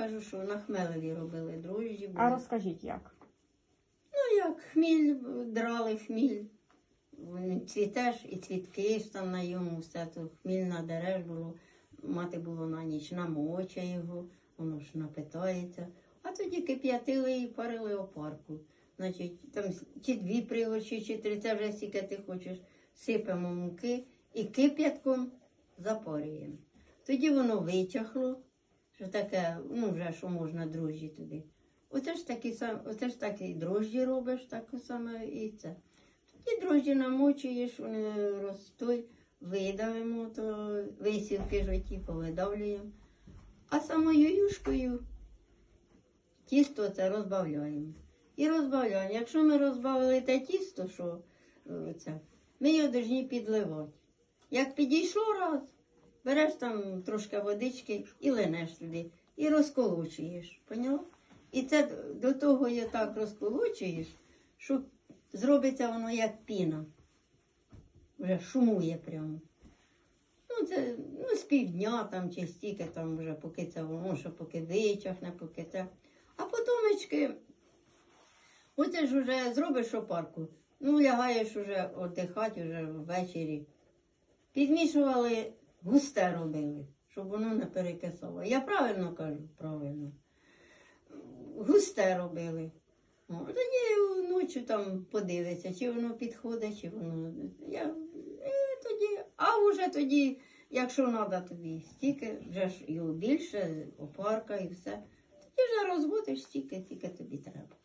кажу, що на хмелеві робили дрожжі. були. А розкажіть як? Ну як, хміль, драли хміль. Цвітеш і цвітки ж там на йому, все то хміль надереш було. Мати було на ніч намоче його, воно ж напитається. А тоді кип'ятили і парили опарку. Значить, там чи дві пригорші, чи три, це вже скільки ти хочеш. Сипемо муки і кип'ятком запарюємо. Тоді воно вичахло, що таке, ну вже що можна дрожжі туди. Оце ж такі оце ж такі дрожжі робиш, так саме і це. Тоді дрожжі намочуєш, вони ростуть, видавимо, то висівки ж оті повидавлюємо. А самою юшкою тісто це розбавляємо. І розбавляємо. Якщо ми розбавили те тісто, що е, це, ми його повинні підливати. Як підійшло раз, береш там трошки водички і линеш туди, і розколочуєш. Поняла? І це до того я так розколочуєш, що зробиться воно як піна. Вже шумує прямо. Ну, це ну, з півдня там чи стільки там вже, поки це воно, що поки вичахне, поки це. А потомечки, оце ж вже зробиш опарку. Ну, лягаєш уже віддихати вже ввечері. Підмішували, густе робили, щоб воно не перекисало. Я правильно кажу, правильно. Густе робили. Тоді ночі там подивиться, чи воно підходить, чи воно. Я, е, тоді, а вже тоді, якщо треба тобі стільки, вже ж його більше, опарка і все. Тоді вже розводиш стільки, тільки тобі треба.